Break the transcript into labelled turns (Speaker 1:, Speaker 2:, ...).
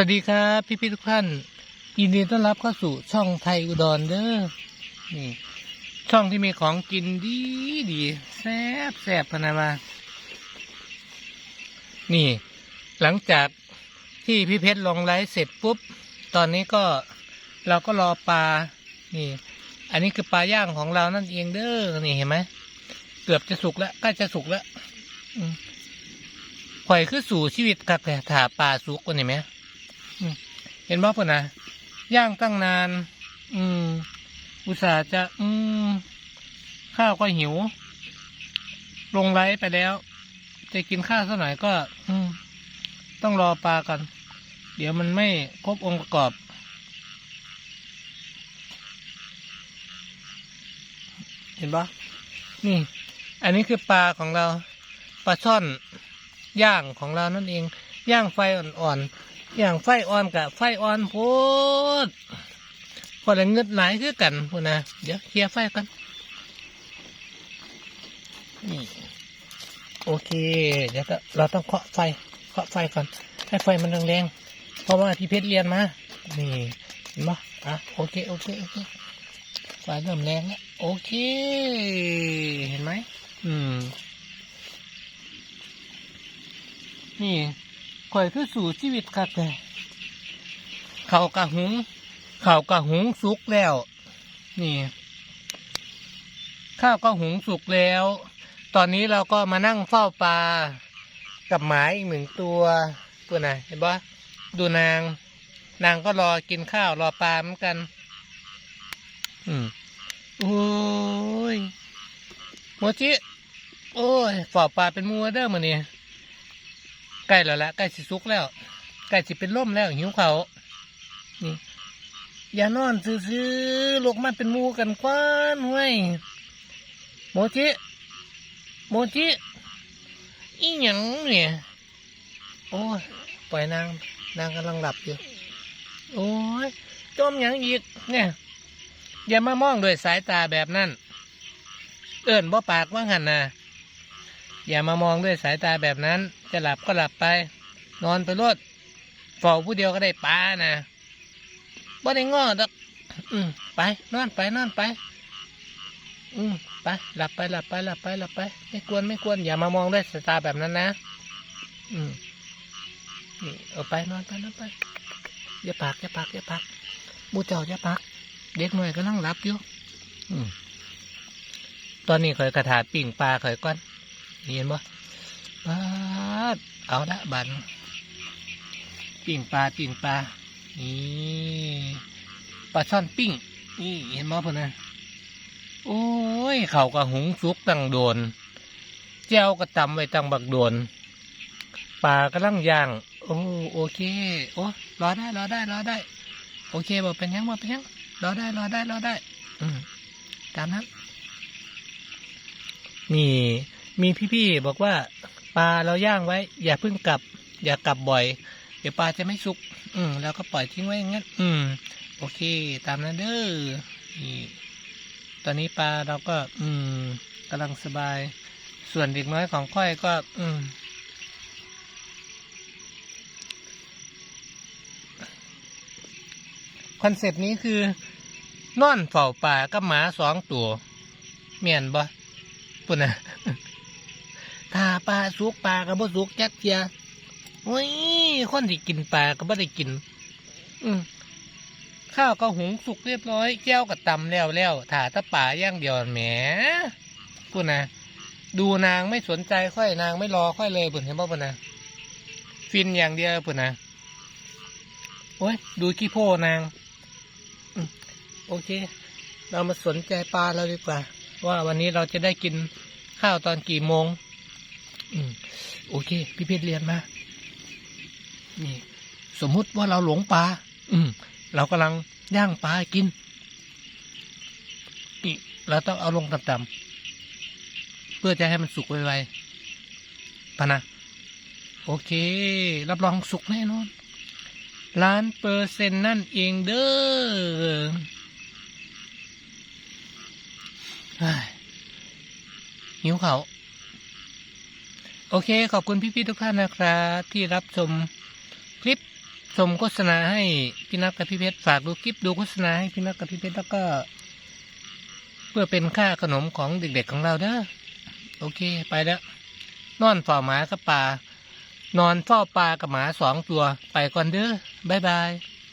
Speaker 1: วัสดีครับพี่พี่ทุกท่านยินดีต้อนรับเข้าสู่ช่องไทยอุดรเด้อนี่ ช่องที่มีของกินดีดีแซ่บแซ่บพะนามานี่ หลังจากที่พี่เพชรลงไลฟ์เสร็จปุ๊บ ตอนนี้ก็เราก็รอปลา นี่ อันนี้คือปลาย่างของเรานั่นเองเด้อนี่เห็นไหมเกือบจะสุกแล้วใกล้จะสุกแล้วข่อยคือสู่ชีวิตกักแต่ถาปลาสุกกว่านี่ไหม เห็นบ่เพื่อนนะย่างตั้งนาน อืม อุตส่าห์จะ อืม ข้าวก็หิว ลงไลฟ์ไปแล้ว จะกินข้าวสักหน่อยก็ อืม ต้องรอปลากัน เดี๋ยวมันไม่ครบองค์ประกอบ เห็นปะนี่ อันนี้คือปลาของเราปลาช่อน ย่างของเรานั่นเอง ย่างไฟอ่อนๆ อย่างไฟอ่อนกับไฟอ่อนโพดพอละเงืดหลายคือกันพูดนะเดี๋ยวเคลียร์ไฟกันนี่โอเค เดี๋ยวก็เราต้องเคาะไฟเคาะไฟก่อนให้ไฟมันแรงๆเพราะว่าพี่เพชรเรียนมานี่เห็นปะอะโอเคโอเคโอเคไฟเริ่มแรงแล้วโอเค เห็นไหมอืมนี่ ข่อยคือสู่ชีวิตคักเลยเขาวกะหุงเขาวกะหุงสุกแล้ว นี่ ข้าวก็หุงสุกแล้ว ตอนนี้เราก็มานั่งเฝ้าปลากับหมาอีกหนึ่งตัวตัวไหนเห็นปะดูนาง นางก็รอกินข้าวรอปลาเหมือนกัน อืมโอ้ยโมจิโอ้ยฝ่าปลาเป็นมัวเด้อมันนี่ย ใกล้แล้วละใกล้สิสุกแล้วใกล้สิเป็นล่มแล้วหิวเขานี่อย่านอนซื้อๆลูกมันเป็นมูกันกว้านห้วยโมจิโมจิอีหยังเนี่ยโอ้ยปล่อยนางนางกำลังหลับอยู่โอ้ยจมหยังอีกเนี่ยอย่ามามองด้วยสายตาแบบนั้น เอิ้นบ่ปากว่าหันนะ อย่ามามองด้วยสายตาแบบนั้น จะหลับก็หลับไป นอนไปรดฝ้าผู้เดียวก็ได้ปลานะบ่ได้ง้อดอกอืมไป นอนไปนอนไป อืมไปหลับไปหลับไปหลับไปหลับไป ไม่กวนไม่กวนอย่ามามองด้วยสายตาแบบนั้นนะ อืมนี่เอาไปนอนไปนอนไปอย่าปากอย่าปากอย่าปากหมูเจ้าอย่าปากเด็กหน่อยก็นั่งหลับอยู่อืมตอนนี้เคยกระถาปิ่งปลาเคยก้อน เห็นบ่ปาดเอาละบันปิ่งปลาปิ่งปลา นี่ปลาช่อนปิ้ง นี่เห็นบ่เพื่อนนะโอ้ยเขากระหุงสุกตั้งโดนแจ้วก็ตำไว้ตั้งบักโดนปลากำลังย่าง โอ้โอเค โอ้รอได้รอได้รอได้ โอเคบอกเป็นยังบอกเป็นยังรอได้รอได้รอได้ อืมตามนั้นนี่ มีพี่ๆบอกว่าปลาเราย่างไว้ อย่าเพิ่งกลับ อย่ากลับบ่อย เดี๋ยวปลาจะไม่สุก อืมแล้วก็ปล่อยทิ้งไว้อย่างนั้นอืม โอเค ตามนั้นเด้อนี่ตอนนี้ปลาเราก็ อืมกำลังสบาย ส่วนเด็กน้อยของค่อยก็ อืมคอนเซปต์นี้คือนอนเฝ้าป่ากับหมาสองตัว เมียนบ่ปุ่นนะ ปลาสุกปลากับบ่สุกจักเทียโอ้ยคนที่กินปลาก็บ่ได้กิน อืมข้าวก็หุงสุกเรียบร้อยแก้วก็ตำแล้วแล้วถาถ้าป่าย่างเดียวแหมปุ่นนะดูนางไม่สนใจค่อยนางไม่รอค่อยเลยปุ่นเห็นบ่ปุ่นนะฟินอย่างเดียวปุ่นนะโอ้ยดูขี้โพนางโอเค เรามาสนใจปลาเราดีกว่า ว่าวันนี้เราจะได้กินข้าวตอนกี่โมง อืมโอเค พี่เพชรเรียนมานี่สมมุติว่าเราหลงปลาอืม เรากำลังย่างปลากินนี่เราต้องเอาลงต่ำๆเพื่อจะให้มันสุกไวๆปะนะโอเค รับรองสุกแน่นอนล้านเปอร์เซ็นต์นั่นเองเด้อเฮ้ยหิวเขา โอเค ขอบคุณพี่ๆทุกท่านนะครับ ที่รับชมคลิปชมโฆษณาให้พี่นัทกับพี่เพชรฝากดูคลิปดูโฆษณาให้พี่นัทกับพี่เพชรแล้วก็ เพื่อเป็นค่าขนมของเด็กๆของเราเด้อโอเค ไปแล้วนอนฝ้าหมากับปลานอนเฝ้าปลากับหมาสองตัวไปก่อนเด้อบ๊ายบาย